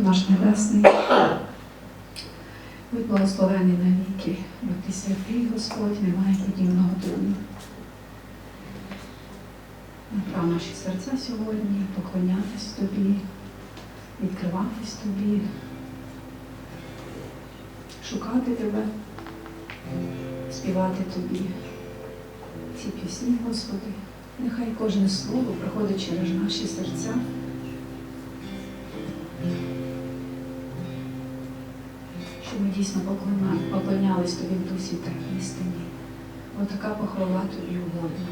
Наш Небесний, будь благословений на віки, бо ти святий Господь, немає подібного тобі. Направ наші серця сьогодні, поклонятись тобі, відкриватись тобі, шукати тебе, співати тобі ці пісні, Господи. Нехай кожне слово проходить через наші серця. Дійсно поклонялись тобі в дусі та істині. Отака така похвала тобі угодна.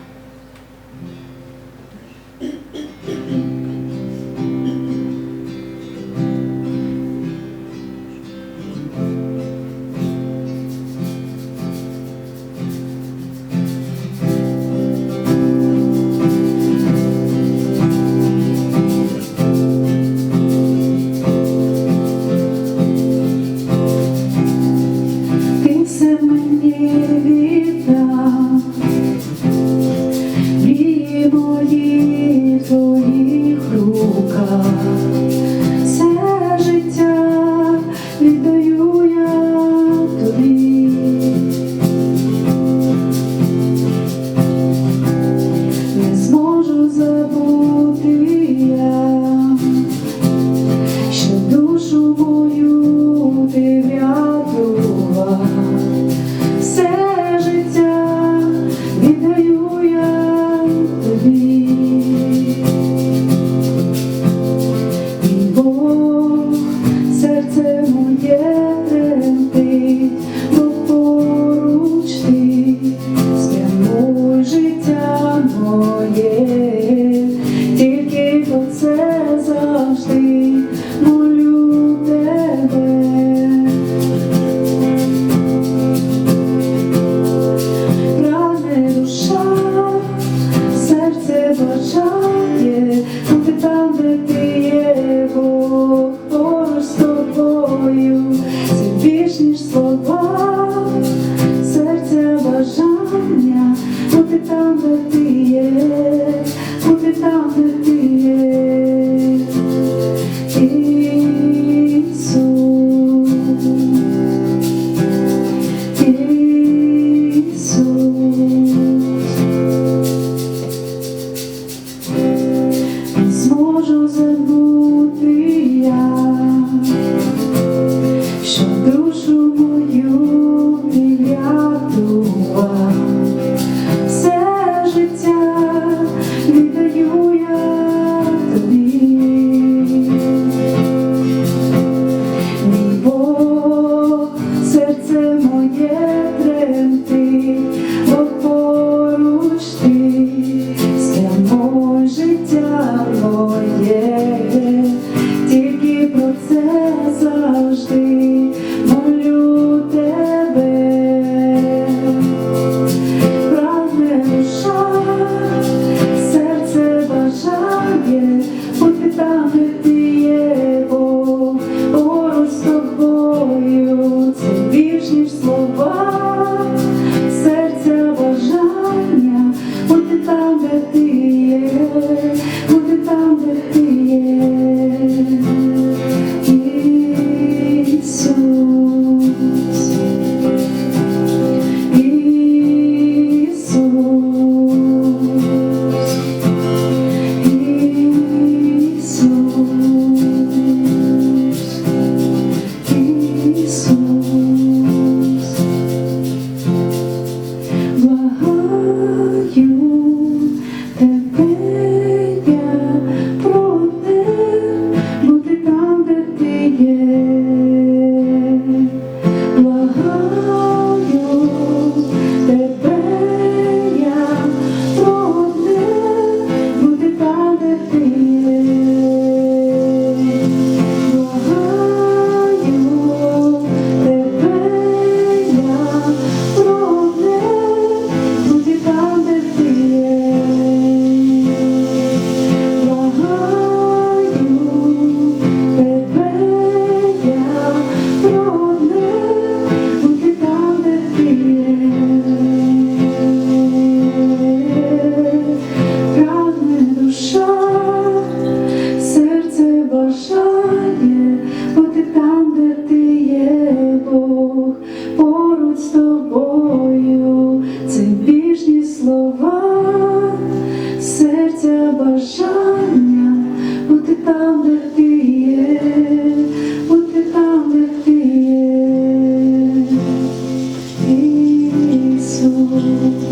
Música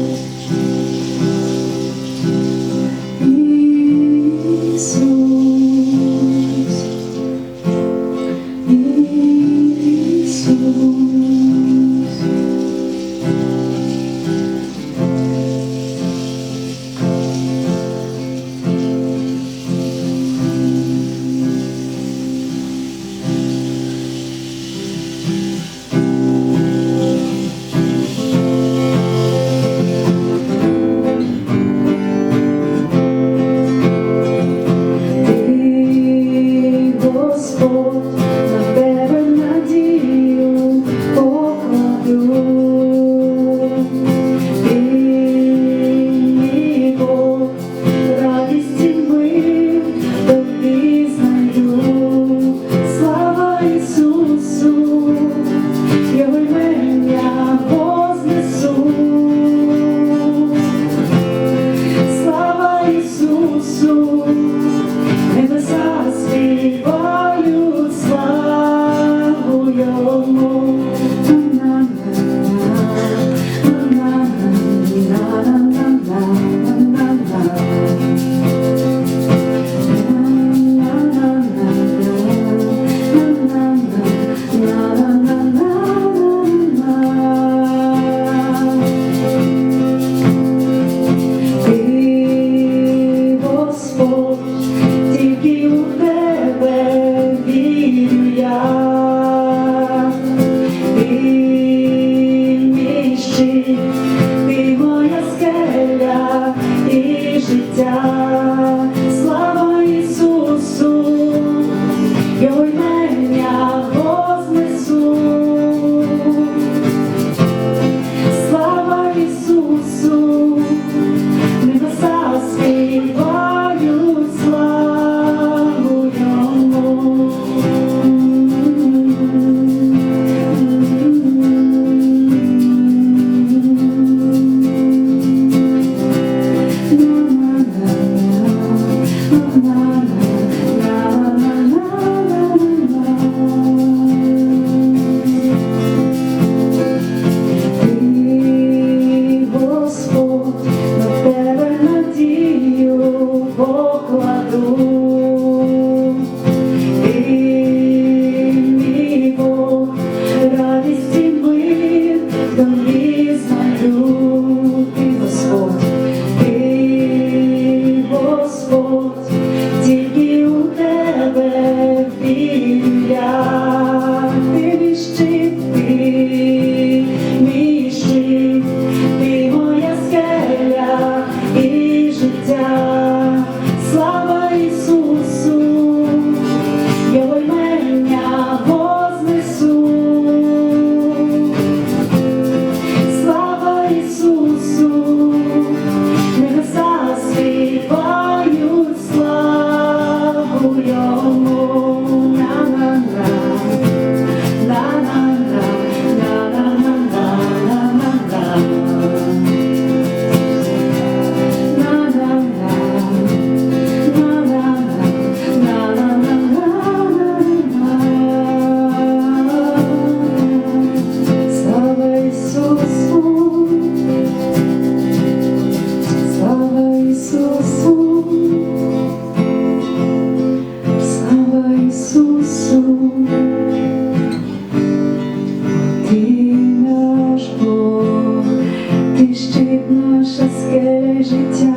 блищить наше скеле життя.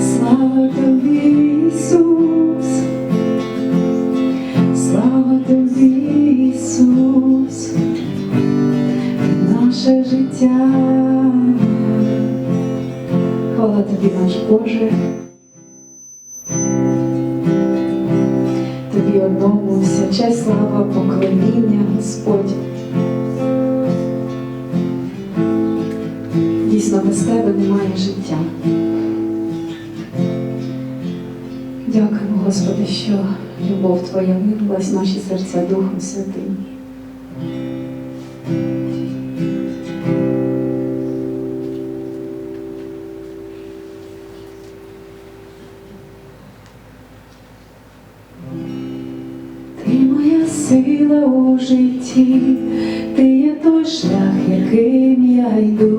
Слава тобі, Ісус, слава тобі, Ісус, наше життя, хвала тобі, наш Боже. тебе немає життя. Дякуємо, Господи, що любов Твоя вилилась в наші серця Духом Святим. Ти моя сила у житті, ти є той шлях, яким я йду.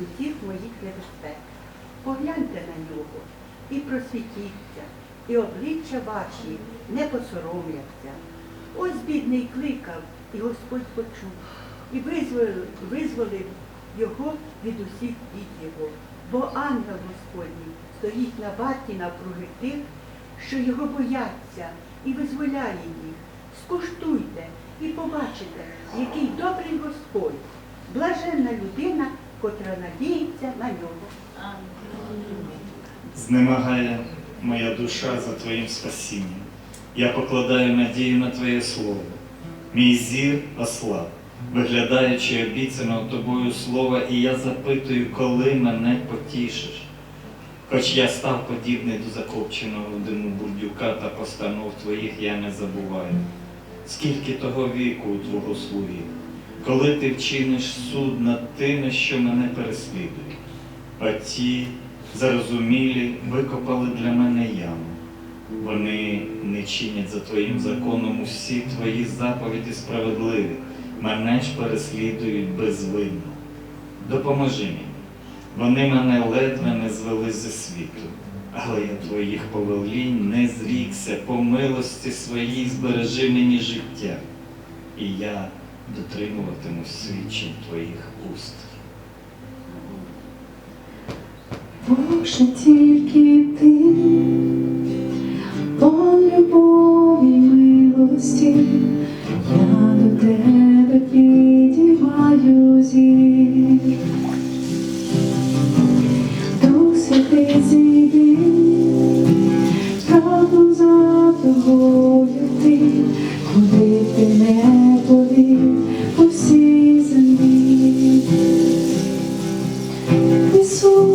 Усіх моїх небезпек. Погляньте на нього і просвітіться, і обличчя ваші не посоромляться. Ось бідний кликав, і Господь почув, і визволив, визволив його від усіх бід його. Бо ангел Господній стоїть на варті навкруги тих, що його бояться, і визволяє їх. Скуштуйте і побачите, який добрий Господь, блаженна людина, котра надіється на нього. Знемагає моя душа за Твоїм спасінням. Я покладаю надію на Твоє Слово. Мій зір ослаб, виглядаючи обіцяного тобою слова, і я запитую, коли мене потішиш. Хоч я став подібний до закопченого диму бурдюка та постанов твоїх я не забуваю. Скільки того віку у твого слуги, коли ти вчиниш суд над тими, що мене переслідують. Ті зарозумілі викопали для мене яму. Вони не чинять за твоїм законом усі твої заповіді справедливі, мене ж переслідують безвинно. Допоможи мені. Вони мене ледве не звели зі світу, але я твоїх повелінь не зрікся, по милості своїй збережи мені життя, і я дотримуватимусь свідчень твоїх уст. Боже, тільки ти, пан любові милості, я до тебе Jesús.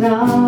final.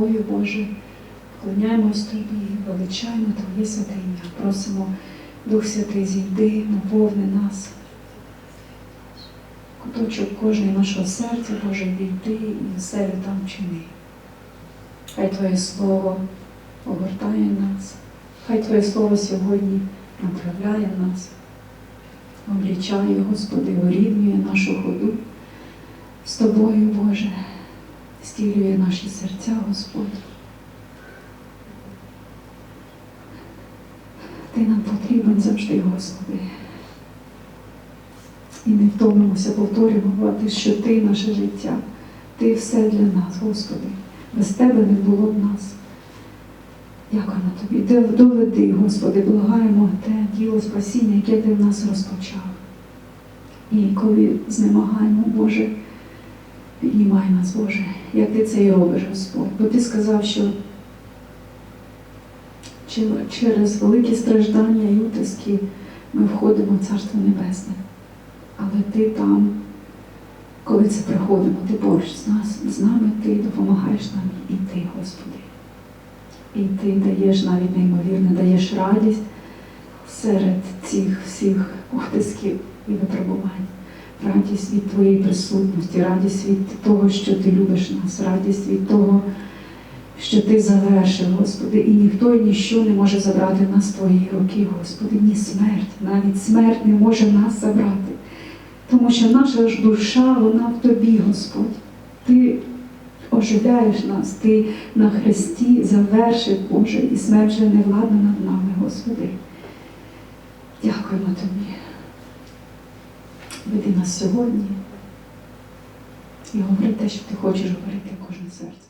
Тобою, Боже, вклоняємось Тобі, величаємо Твоє святе ім'я. Просимо, Дух Святий, зійди, наповни нас. Куточок кожного нашого серця, Боже, війди і все там чини. Хай Твоє Слово огортає нас, хай Твоє Слово сьогодні направляє нас, облічає, Господи, урівнює нашу ходу з Тобою, Боже, стілює наші серця, Господь. Ти нам потрібен завжди, Господи. І не втомимося повторювати, що Ти наше життя, Ти все для нас, Господи. Без Тебе не було б нас. Дякуємо Тобі. Де- Доведи, Господи, благаємо те діло спасіння, яке Ти в нас розпочав. І коли знемагаємо, Боже, піднімай нас, Боже, як Ти це і робиш, Господь. Бо Ти сказав, що через великі страждання і утиски ми входимо в Царство Небесне. Але Ти там, коли це приходимо, Ти поруч з нас, з нами, Ти допомагаєш нам іти, Господи. І Ти даєш навіть неймовірне, даєш радість серед цих всіх утисків і випробувань. Радість від Твоєї присутності, радість від того, що Ти любиш нас, радість від того, що Ти завершив, Господи, і ніхто і ніщо не може забрати нас з Твоєї руки, Господи, ні смерть, навіть смерть не може нас забрати. Тому що наша ж душа, вона в Тобі, Господь. Ти оживляєш нас, Ти на хресті завершив, Боже, і смерть вже не владна над нами, Господи. Дякуємо Тобі. Веди нас сьогодні і говори те, що ти хочеш говорити в кожне серце.